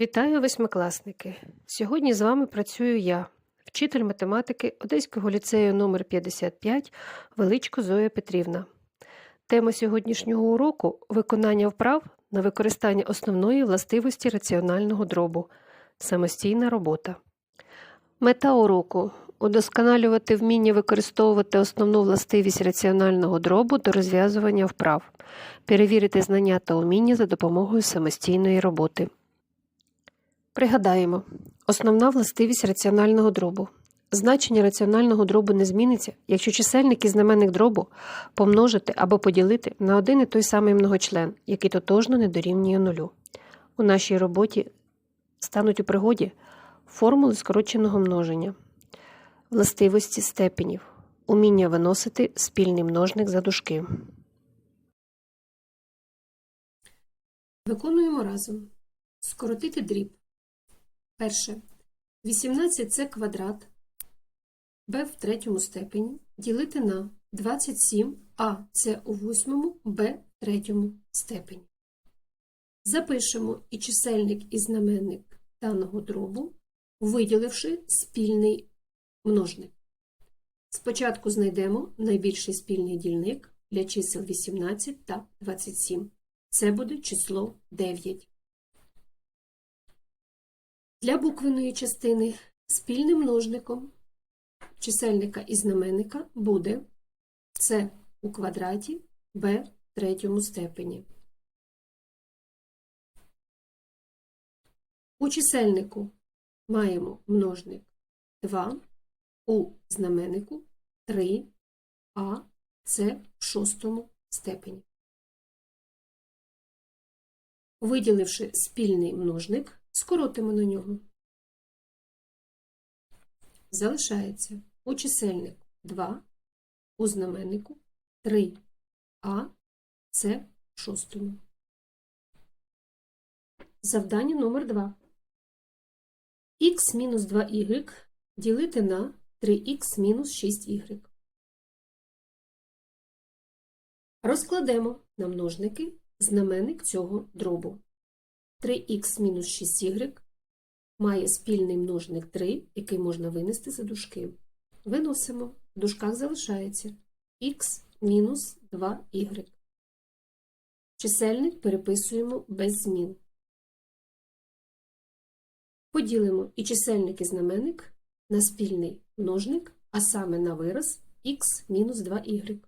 Вітаю восьмикласники! Сьогодні з вами працюю я, вчитель математики Одеського ліцею номер 55 Величко Зоя Петрівна. Тема сьогоднішнього уроку виконання вправ на використання основної властивості раціонального дробу самостійна робота. Мета уроку удосконалювати вміння використовувати основну властивість раціонального дробу до розв'язування вправ, перевірити знання та уміння за допомогою самостійної роботи. Пригадаємо, основна властивість раціонального дробу. Значення раціонального дробу не зміниться, якщо чисельник і знаменник дробу помножити або поділити на один і той самий многочлен, який тотожно не дорівнює нулю. У нашій роботі стануть у пригоді формули скороченого множення, властивості степенів, уміння виносити спільний множник за дужки. Виконуємо разом. Скоротити дріб. Перше. 18 це квадрат b в третьому степені ділити на 27 а це у восьмому b в третьому степені. Запишемо і чисельник і знаменник даного дробу, виділивши спільний множник. Спочатку знайдемо найбільший спільний дільник для чисел 18 та 27. Це буде число 9. Для буквеної частини спільним множником чисельника і знаменника буде С у квадраті b в третьому степені. У чисельнику маємо множник 2, у знаменнику 3, а це в шостому степені. Виділивши спільний множник, скоротимо на нього. Залишається у чисельнику 2, у знаменнику 3, а це в шостому. Завдання номер 2. х мінус 2y ділити на 3х мінус 6y. Розкладемо на множники знаменник цього дробу. 3х мінус 6y має спільний множник 3, який можна винести за дужки. Виносимо, в дужках залишається х мінус 2y. Чисельник переписуємо без змін. Поділимо і чисельник і знаменник на спільний множник, а саме на вираз х мінус 2y.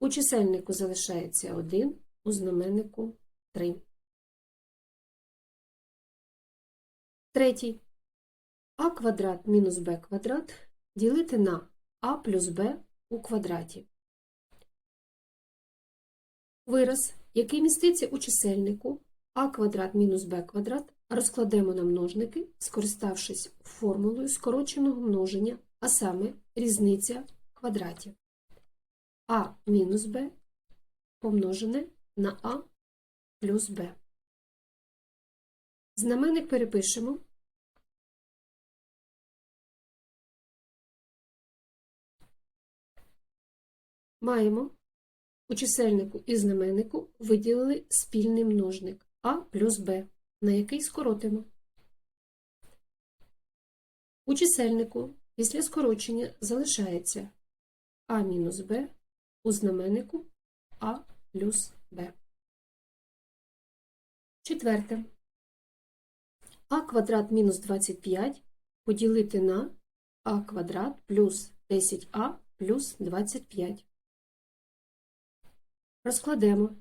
У чисельнику залишається 1, у знаменнику 3. Третій. а квадрат мінус b квадрат ділити на а плюс b у квадраті. Вираз, який міститься у чисельнику а квадрат мінус b квадрат, розкладемо на множники, скориставшись формулою скороченого множення, а саме різниця квадратів. а мінус b помножене на а плюс b. Знаменник перепишемо. Маємо у чисельнику і знаменнику виділили спільний множник а плюс b, на який скоротимо. У чисельнику після скорочення залишається а мінус b, у знаменнику а плюс b. Четверте. а квадрат мінус 25 поділити на а квадрат плюс 10а плюс 25. Розкладемо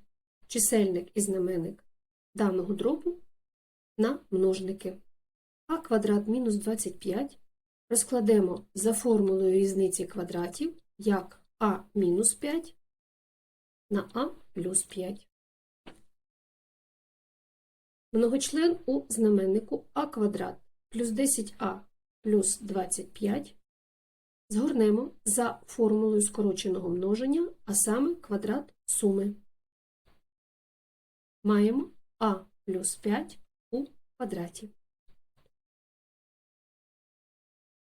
чисельник і знаменник даного дробу на множники. а квадрат мінус 25 розкладемо за формулою різниці квадратів як а мінус 5 на а плюс 5. Многочлен у знаменнику а квадрат плюс 10а плюс 25 згорнемо за формулою скороченого множення, а саме квадрат суми. Маємо а плюс 5 у квадраті.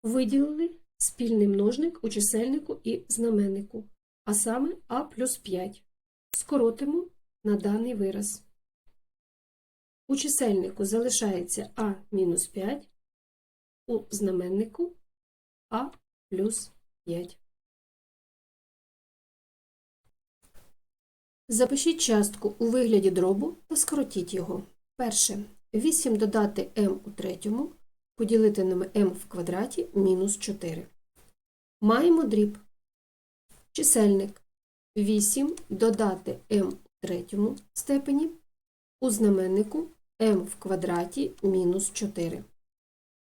Виділили спільний множник у чисельнику і знаменнику, а саме а плюс 5. Скоротимо на даний вираз. У чисельнику залишається а мінус 5, у знаменнику а плюс 5. Запишіть частку у вигляді дробу та скоротіть його. Перше. 8 додати m у третьому, поділити на m в квадраті мінус 4. Маємо дріб. Чисельник 8 додати m у третьому степені, у знаменнику m в квадраті мінус 4.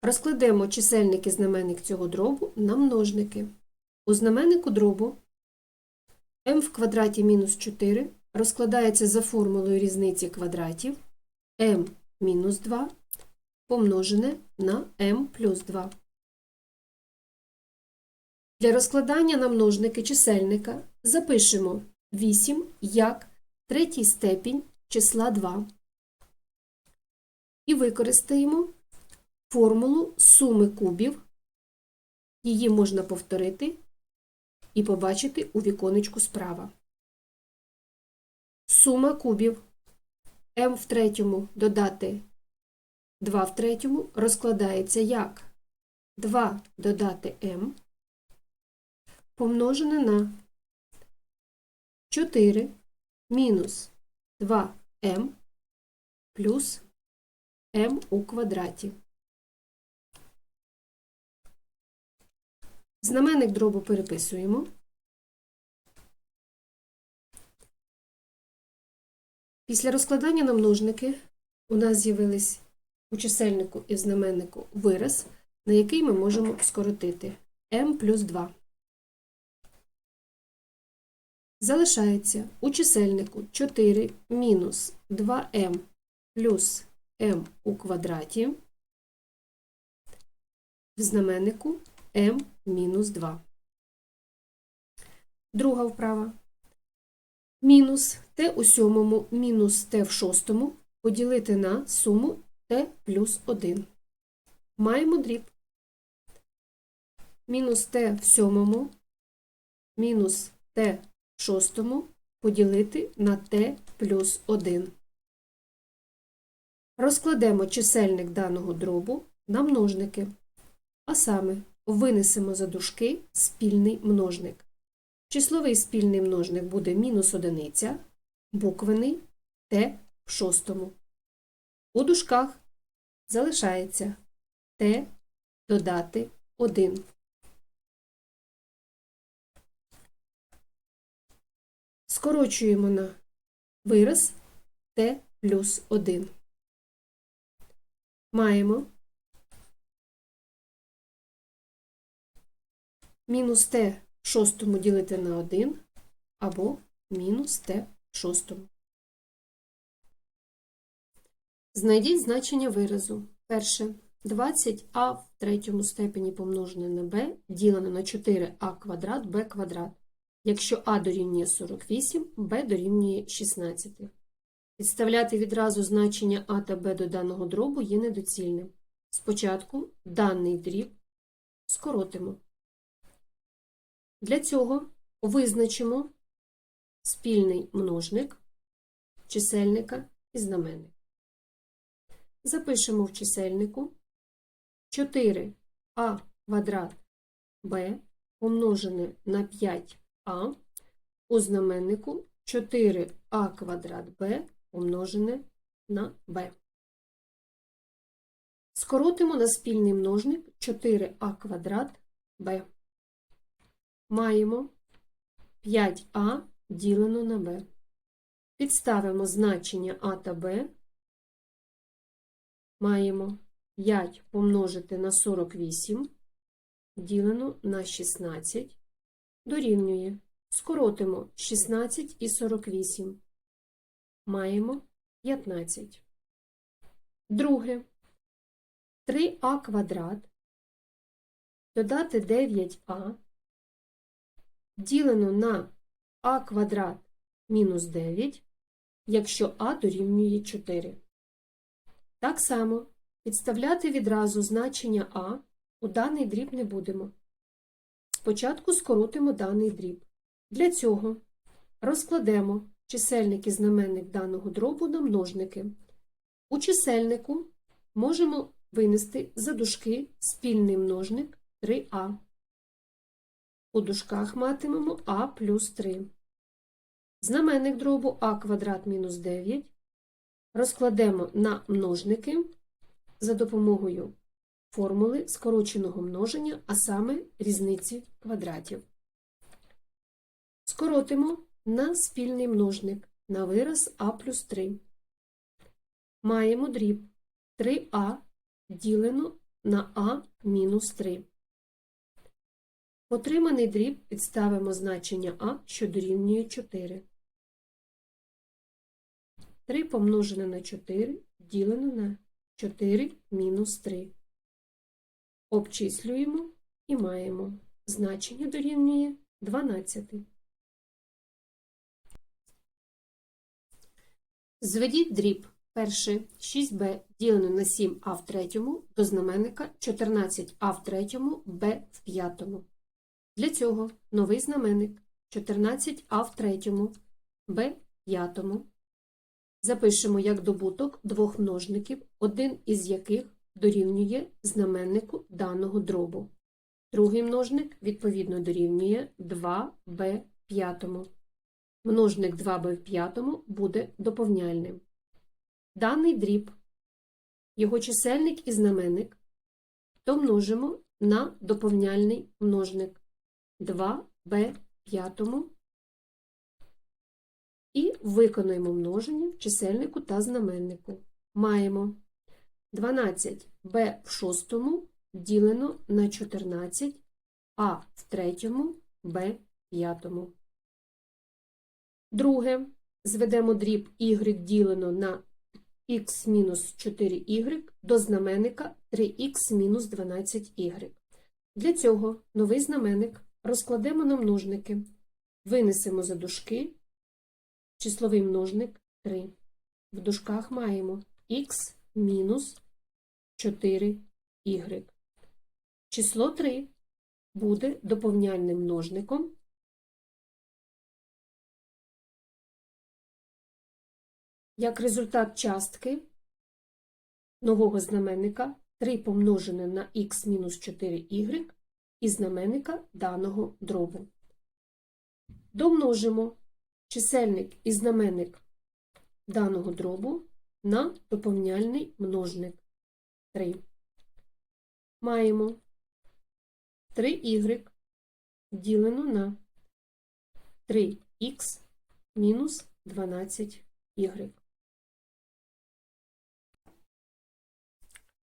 Розкладемо чисельник і знаменник цього дробу на множники. У знаменнику дробу m в квадраті мінус 4 розкладається за формулою різниці квадратів m мінус 2 помножене на m плюс 2. Для розкладання на множники чисельника запишемо 8 як третій степінь числа 2 і використаємо формулу суми кубів. Її можна повторити і побачити у віконечку справа. Сума кубів m в третьому додати 2 в третьому розкладається як 2 додати m помножене на 4 мінус 2m плюс m у квадраті. Знаменник дробу переписуємо. Після розкладання на множники у нас з'явились у чисельнику і в знаменнику вираз, на який ми можемо скоротити m плюс 2. Залишається у чисельнику 4 мінус 2m плюс m у квадраті, в знаменнику m мінус 2. Друга вправа. Мінус t у сьомому мінус t в шостому поділити на суму t плюс 1. Маємо дріб. Мінус t в сьомому мінус в шостому поділити на t плюс 1. Розкладемо чисельник даного дробу на множники. А саме винесемо за дужки спільний множник. Числовий спільний множник буде мінус одиниця, буквений t в шостому. У дужках залишається t додати 1. Скорочуємо на вираз t плюс 1. Маємо мінус t в шостому ділити на 1 або мінус t в шостому. Знайдіть значення виразу. Перше. 20а в третьому степені помножене на b ділено на 4а квадрат b квадрат. Якщо а дорівнює 48, b дорівнює 16. Підставляти відразу значення а та b до даного дробу є недоцільним. Спочатку даний дріб скоротимо. Для цього визначимо спільний множник чисельника і знаменник. Запишемо в чисельнику 4а квадрат b помножене на 5а у знаменнику 4а квадрат b помножене на b. Скоротимо на спільний множник 4а квадрат b. Маємо 5а ділено на b. Підставимо значення а та b. Маємо 5 помножити на 48 ділено на 16 дорівнює. Скоротимо 16 і 48. Маємо 15. Друге. 3а квадрат додати 9а ділено на а квадрат мінус 9, якщо а дорівнює 4. Так само підставляти відразу значення а у даний дріб не будемо. Спочатку скоротимо даний дріб. Для цього розкладемо чисельник і знаменник даного дробу на множники. У чисельнику можемо винести за дужки спільний множник 3а. У дужках матимемо а плюс 3. Знаменник дробу а квадрат мінус 9 розкладемо на множники за допомогою формули скороченого множення, а саме різниці квадратів. Скоротимо на спільний множник на вираз а плюс 3. Маємо дріб 3а ділено на а мінус 3. Отриманий дріб підставимо значення а, що дорівнює 4. 3 помножене на 4 ділено на 4 мінус 3. Обчислюємо і маємо значення дорівнює 12. Зведіть дріб перше 6b ділено на 7а в третьому до знаменника 14а в третьому b в п'ятому. Для цього новий знаменник 14а в третьому b в п'ятому. Запишемо як добуток двох множників, один із яких дорівнює знаменнику даного дробу. Другий множник, відповідно, дорівнює 2b в п'ятому. Множник 2b в п'ятому буде доповняльним. Даний дріб, його чисельник і знаменник домножимо на доповняльний множник 2b в п'ятому і виконуємо множення в чисельнику та знаменнику. Маємо 12b в шостому ділено на 14, а в третьому b в п'ятому. Друге, зведемо дріб y ділено на x мінус 4y до знаменника 3х мінус 12y. Для цього новий знаменник розкладемо на множники, винесемо за дужки числовий множник 3. В дужках маємо х мінус 4y. Число 3 буде доповняльним множником як результат частки нового знаменника 3 помножене на х мінус 4y і знаменника даного дробу. Домножимо чисельник і знаменник даного дробу на доповняльний множник 3. Маємо 3y ділено на 3х мінус 12y.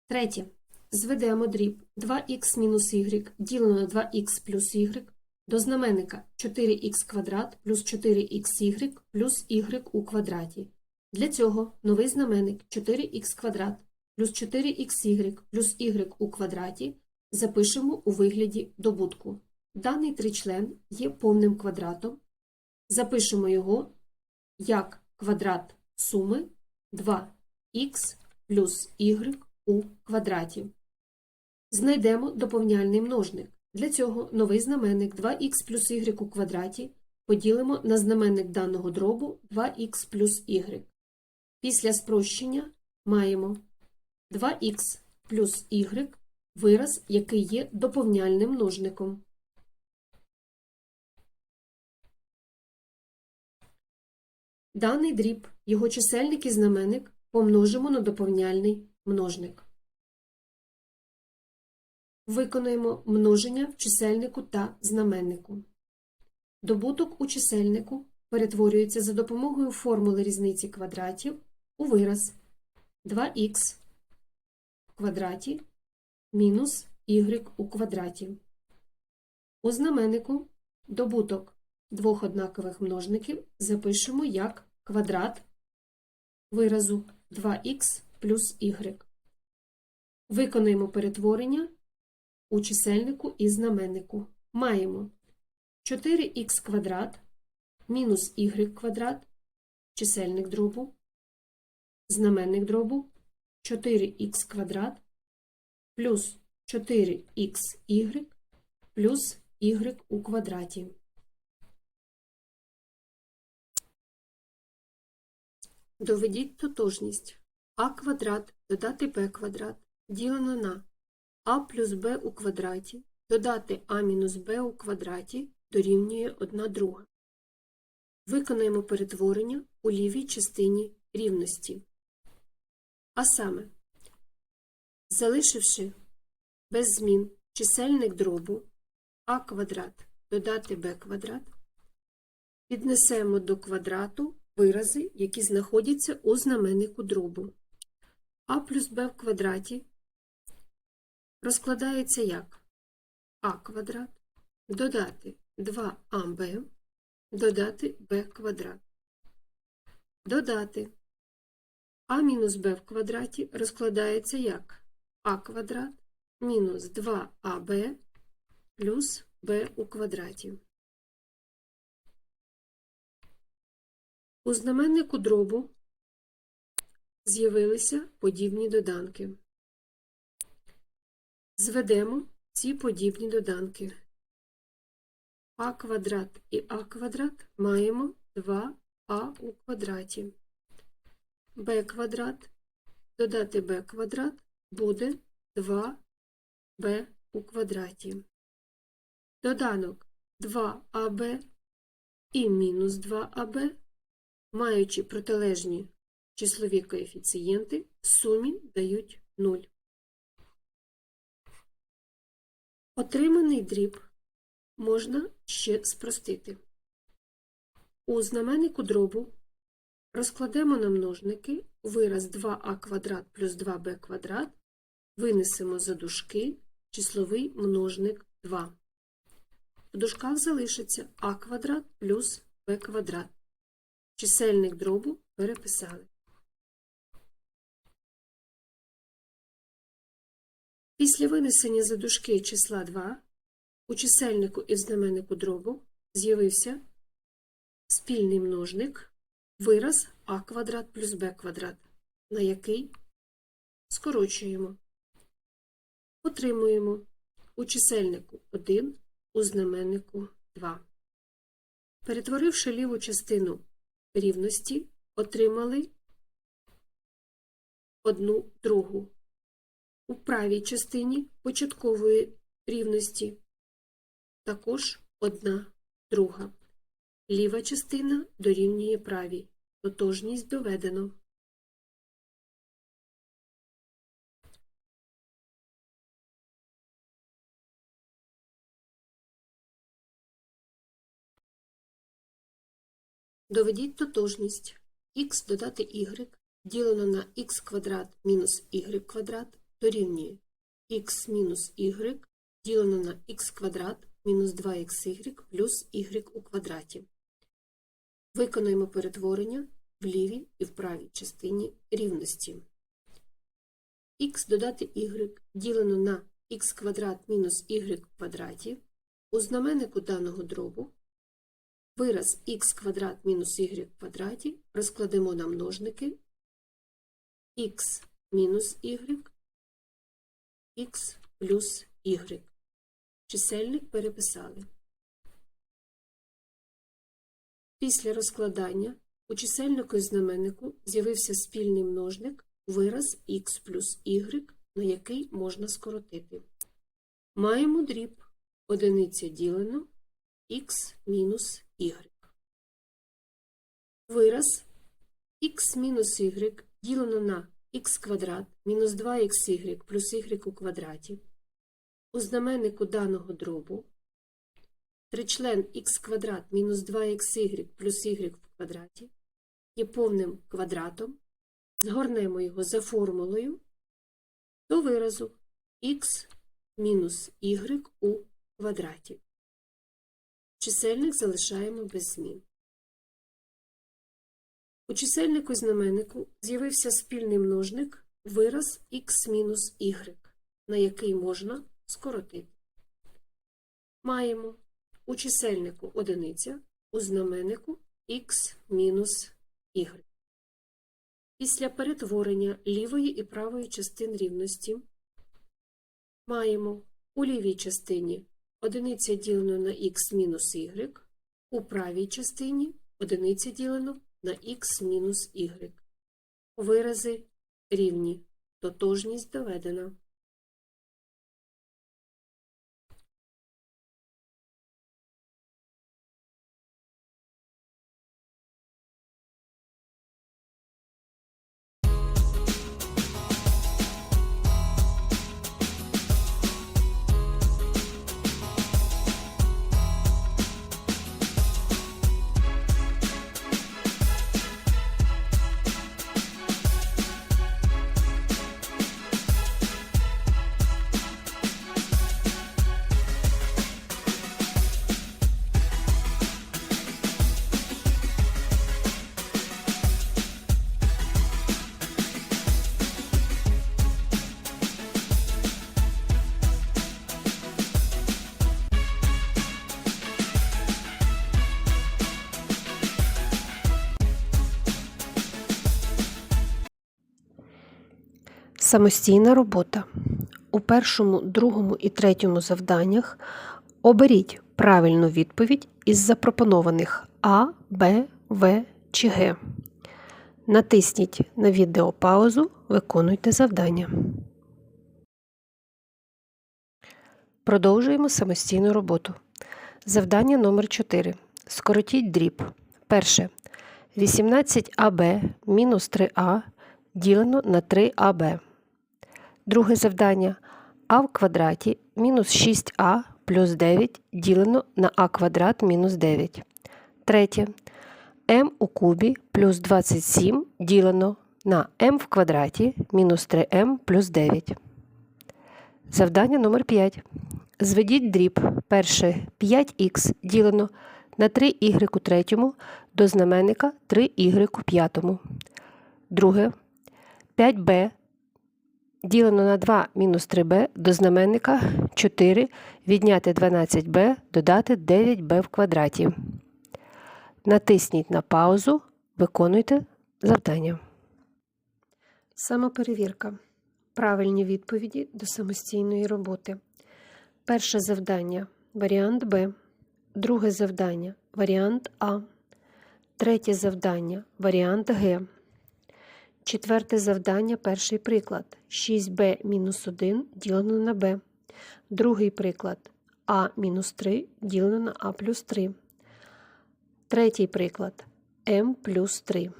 Третє. Зведемо дріб 2х мінус y ділено на 2х плюс y до знаменника 4х квадрат плюс 4xy плюс y у квадраті. Для цього новий знаменник 4х квадрат плюс 4xy плюс y у квадраті запишемо у вигляді добутку. Даний тричлен є повним квадратом. Запишемо його як квадрат суми 2х плюс y у квадраті. Знайдемо доповняльний множник. Для цього новий знаменник 2х плюс y у квадраті поділимо на знаменник даного дробу 2х плюс y. Після спрощення маємо 2х плюс y вираз, який є доповняльним множником. Даний дріб, його чисельник і знаменник помножимо на доповняльний множник. Виконуємо множення в чисельнику та знаменнику. Добуток у чисельнику перетворюється за допомогою формули різниці квадратів у вираз 2х в квадраті мінус y у квадраті. У знаменнику добуток двох однакових множників запишемо як квадрат виразу 2х плюс y. Виконуємо перетворення у чисельнику і знаменнику. Маємо 4х квадрат мінус y квадрат, чисельник дробу, знаменник дробу 4х квадрат плюс 4xy плюс y у квадраті. Доведіть тотожність а квадрат додати b квадрат ділено на а плюс b у квадраті додати а мінус b у квадраті дорівнює 1 друга. Виконаємо перетворення у лівій частині рівності. А саме, залишивши без змін чисельник дробу а квадрат додати b квадрат, піднесемо до квадрату вирази, які знаходяться у знаменнику дробу. а плюс b в квадраті розкладається як а квадрат додати 2аб додати b квадрат. Додати а мінус b в квадраті розкладається як а квадрат мінус 2аб плюс b у квадраті. У знаменнику дробу з'явилися подібні доданки. Зведемо ці подібні доданки. а квадрат і а квадрат маємо 2а у квадраті. B квадрат додати b квадрат буде 2b у квадраті. Доданок 2аб і мінус 2аб, маючи протилежні числові коефіцієнти, в сумі дають 0. Отриманий дріб можна ще спростити. У знаменнику дробу розкладемо на множники вираз 2а квадрат плюс 2b квадрат, винесемо за дужки числовий множник 2. В дужках залишиться а квадрат плюс b квадрат. Чисельник дробу переписали. Після винесення за дужки числа 2 у чисельнику і знаменнику дробу з'явився спільний множник вираз а квадрат плюс b квадрат, на який скорочуємо. Отримуємо у чисельнику 1, у знаменнику 2. Перетворивши ліву частину рівності, отримали одну другу. У правій частині початкової рівності також одна друга. Ліва частина дорівнює правій. Тотожність доведено. Доведіть тотожність. х додати y ділено на х квадрат мінус y квадрат дорівнює х мінус y ділено на х квадрат мінус 2xy плюс y у квадраті. Виконуємо перетворення в лівій і в правій частині рівності. х додати y ділено на х квадрат мінус y квадраті. У знаменнику даного дробу вираз х квадрат мінус y квадраті розкладемо на множники х мінус y, х плюс y. Чисельник переписали. Після розкладання у чисельнику і знаменнику з'явився спільний множник вираз х плюс y, на який можна скоротити. Маємо дріб одиниця ділено х мінус y. Вираз х мінус y ділено на х квадрат мінус 2xy плюс y у квадраті. У знаменнику даного дробу тричлен х квадрат мінус 2xy плюс y в квадраті є повним квадратом, згорнемо його за формулою до виразу х мінус y у квадраті. Чисельник залишаємо без змін. У чисельнику знаменнику з'явився спільний множник вираз х мінус y, на який можна скоротити. Маємо у чисельнику одиниця, у знаменнику х мінус y. Після перетворення лівої і правої частин рівності маємо у лівій частині одиниця ділено на х мінус y, у правій частині одиниця ділено на х мінус y. Вирази рівні. Тотожність доведена. Самостійна робота. У першому, другому і третьому завданнях оберіть правильну відповідь із запропонованих А, Б, В чи Г. Натисніть на відео паузу, виконуйте завдання. Продовжуємо самостійну роботу. Завдання номер 4. Скоротіть дріб. Перше. 18АБ мінус 3А ділено на 3АБ. Друге завдання а в квадраті мінус 6а плюс 9 ділено на а квадрат мінус 9. Третє. м у кубі плюс 27 ділено на м в квадраті мінус 3м плюс 9. Завдання номер 5. Зведіть дріб перше 5х ділено на 3y у третьому до знаменника 3y у п'ятому. Друге 5b ділено на 2 мінус 3b до знаменника 4 відняти 12b додати 9b в квадраті. Натисніть на паузу, виконуйте завдання. Самоперевірка. Правильні відповіді до самостійної роботи. Перше завдання варіант Б. Друге завдання варіант А. Третє завдання варіант Г. Четверте завдання перший приклад. 6b мінус 1 ділено на b. Другий приклад а мінус 3 ділено на а плюс 3. Третій приклад m плюс 3.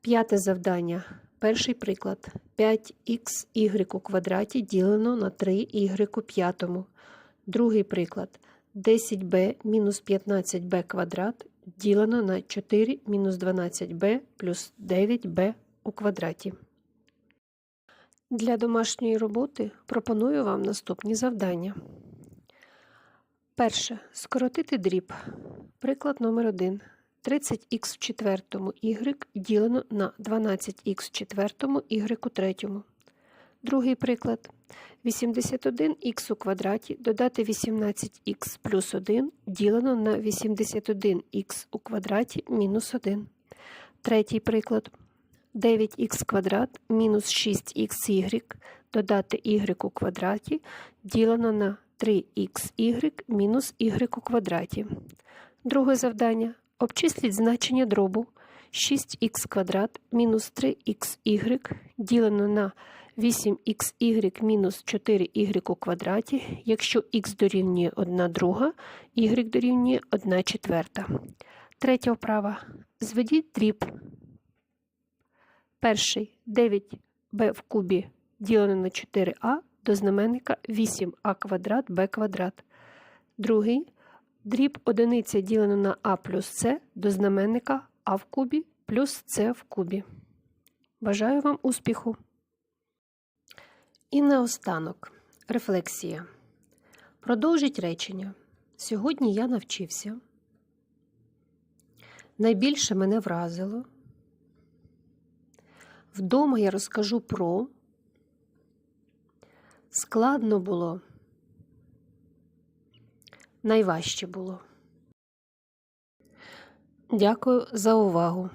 П'яте завдання. Перший приклад 5х у квадраті ділено на 3y у п'ятому. Другий приклад 10b мінус 15b квадрат ділено на 4 мінус 12b плюс 9b у квадраті. Для домашньої роботи пропоную вам наступні завдання. Перше. Скоротити дріб. Приклад номер 1 30х в четвертому y ділено на 12х в четвертому у третьому. Другий приклад. 81х у квадраті додати 18х плюс 1 ділено на 81х у квадраті мінус 1. Третій приклад. 9х квадрат мінус 6xy додати y у квадраті ділено на 3xy мінус y у квадраті. Друге завдання. Обчисліть значення дробу 6х квадрат мінус 3xy ділено на 8xy мінус 4y у квадраті, якщо х дорівнює 1 друга, y дорівнює 1 четверта. Третя вправа. Зведіть дріб. Перший 9b в кубі ділено на 4а до знаменника 8а квадрат b квадрат. Другий дріб одиниця ділено на а плюс с до знаменника а в кубі плюс с в кубі. Бажаю вам успіху! І наостанок рефлексія. Продовжіть речення. Сьогодні я навчився. Найбільше мене вразило. Вдома я розкажу про. Складно було. Найважче було. Дякую за увагу.